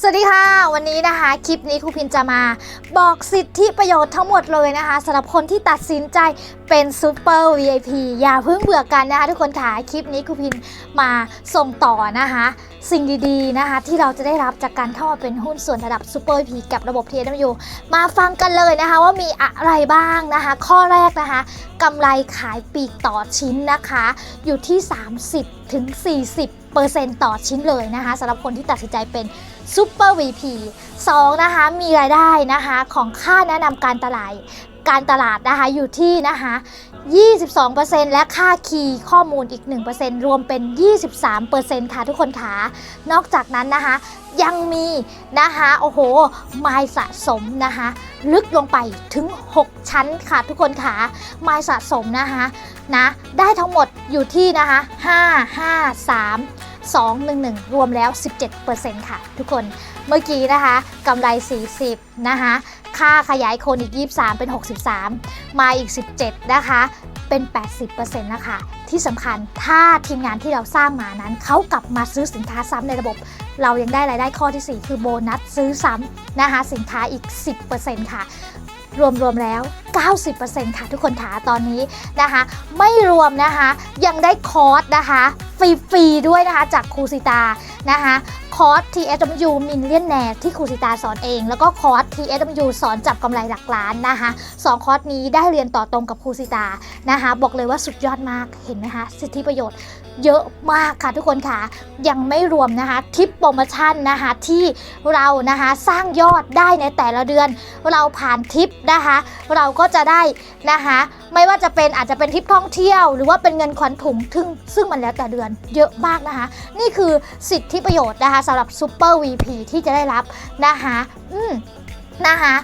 สวัสดีค่ะ วันนี้นะคะ คลิปนี้ครูพินจะมา บอกสิทธิประโยชน์ทั้งหมดเลยนะคะสำหรับคนที่ตัดสินใจเป็นซูเปอร์ VIP อย่าเพิ่งเบื่อกันนะคะ ทุกคนค่ะคลิปนี้ครูพินมาส่งต่อนะคะ สิ่งดีๆนะคะ ที่เราจะได้รับจากการเข้ามาเป็นหุ้นส่วนระดับซูเปอร์ VIP กับระบบ TNW มาฟังกันเลยนะคะ ว่ามีอะไรบ้างนะคะ ข้อแรกนะคะกำไรขายปีกต่อชิ้นนะคะ อยู่ที่ 30ถึง40เปอร์เซ็นต์ต่อชิ้นเลยนะคะสำหรับคนที่ตัดสินใจเป็นซูเปอร์ VP 2นะคะมีรายได้นะคะของค่าแนะนำการตลาดการตลาดนะคะอยู่ที่นะคะ22%และค่าคีย์ข้อมูลอีก 1%รวมเป็น 23%ค่ะทุกคนค่ะนอกจากนั้นนะคะ ยังมีนะคะโอ้โหไมล์สะสมนะคะลึกลงไปถึง 6 ชั้นค่ะทุกคนค่ะไมล์สะสมนะคะนะได้ทั้งหมดอยู่ที่นะคะ5 5 3 2 1 1 รวมแล้ว 17%ค่ะ ทุกคนเมื่อกี้นะคะกำไร 40 นะคะ ค่าขยายคนอีก 23 เป็น 63 มาอีก 17 นะคะเป็น 80%นะคะ ที่สำคัญถ้าทีมงานที่เราสร้างมานั้น เขากลับมาซื้อสินค้าซ้ำในระบบ เรายังได้รายได้ข้อที่ 4 คือโบนัสซื้อซ้ำนะคะ สินค้าอีก 10%ค่ะ รวมๆแล้ว 90%ค่ะทุกคนขาตอนนี้นะคะ ไม่รวมนะคะ ยังได้คอร์สนะคะฟรีๆด้วยนะคะจากครูสิตานะคะ คอร์ส TSW Millionaire ที่ครูสิตาสอนเอง แล้วก็คอร์ส TSW สอนจับกำไรหลักล้านนะคะสองคอร์สนี้ได้เรียนต่อตรงกับครูสิตานะคะบอกเลยว่าสุดยอดมากเห็นไหมคะสิทธิประโยชน์เยอะมากค่ะทุกคนค่ะยังไม่รวมนะคะทิปโปรโมชั่นนะคะที่เรานะคะสร้างยอดได้ในแต่ละเดือน เราผ่านทิปนะคะเราก็จะได้นะคะไม่ว่าจะเป็นอาจจะเป็นทริปท่องเที่ยว หรือว่าเป็นเงินขวัญถุงซึ่งซึ่งมันแล้วแต่เดือนเยอะมากนะคะ นี่คือสิทธิประโยชน์นะคะสำหรับซูเปอร์ VP ที่จะได้รับนะคะ อืม นะคะ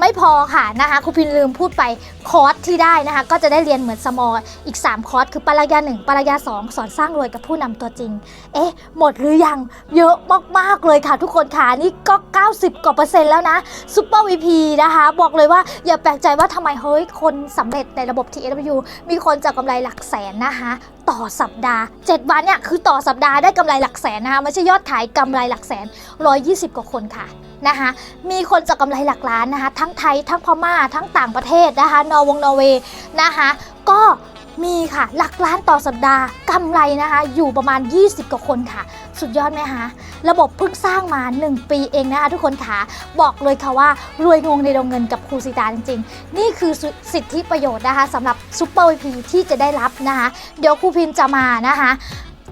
ไม่พอค่ะนะคะครูพินลืมพูดไปคอร์สที่ได้นะคะ ก็จะได้เรียนเหมือนสมอลอีก 3 คอร์สคือปรัญญา1ปรัญญา2 สอนสร้างรวยกับผู้นำตัวจริง เอ๊ะ หมดหรือยังเยอะมากๆเลยค่ะทุกคนค่ะ นี่ก็ 90 กว่าเปอร์เซ็นต์แล้วนะซูเปอร์ VP นะคะ บอกเลยว่าอย่าแปลกใจว่าทำไมเฮ้ยคนสำเร็จในระบบ TSW มีคนจากกำไรหลักแสนนะคะต่อสัปดาห์ 7 วันเนี่ยคือต่อสัปดาห์ได้กำไรหลักแสนนะคะไม่ใช่ยอดขายกำไรหลักแสน 120 กว่าคนค่ะ นะคะมีคนจากกำไรหลักล้านนะคะ ทั้งไทยทั้งพม่าทั้งต่างประเทศนะคะนอร์วงนอร์เวย์นะคะก็มีค่ะหลักล้านต่อสัปดาห์กำไรนะคะ อยู่ประมาณ 20 กว่าคนค่ะ สุดยอดไหมคะระบบเพิ่งสร้างมา 1 ปีเองนะคะทุกคนค่ะบอกเลยค่ะว่ารวยงงในดงเงินกับครูสิตาจริงๆ นี่คือส,สิทธิประโยชน์นะคะสำหรับซูเปอร์วีพีที่จะได้รับนะคะ เดี๋ยวครูพิมพ์จะมานะคะ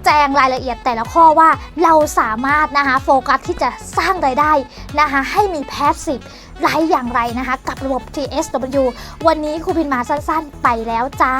จงรายละเอียดแต่ละข้อว่าเราสามารถนะคะโฟกัสที่จะสร้างรายได้นะคะให้มีแพสซีฟไรอย่างไรนะคะ กับระบบ TSW วันนี้ครูพินมาสั้นๆ ไปแล้วจ้า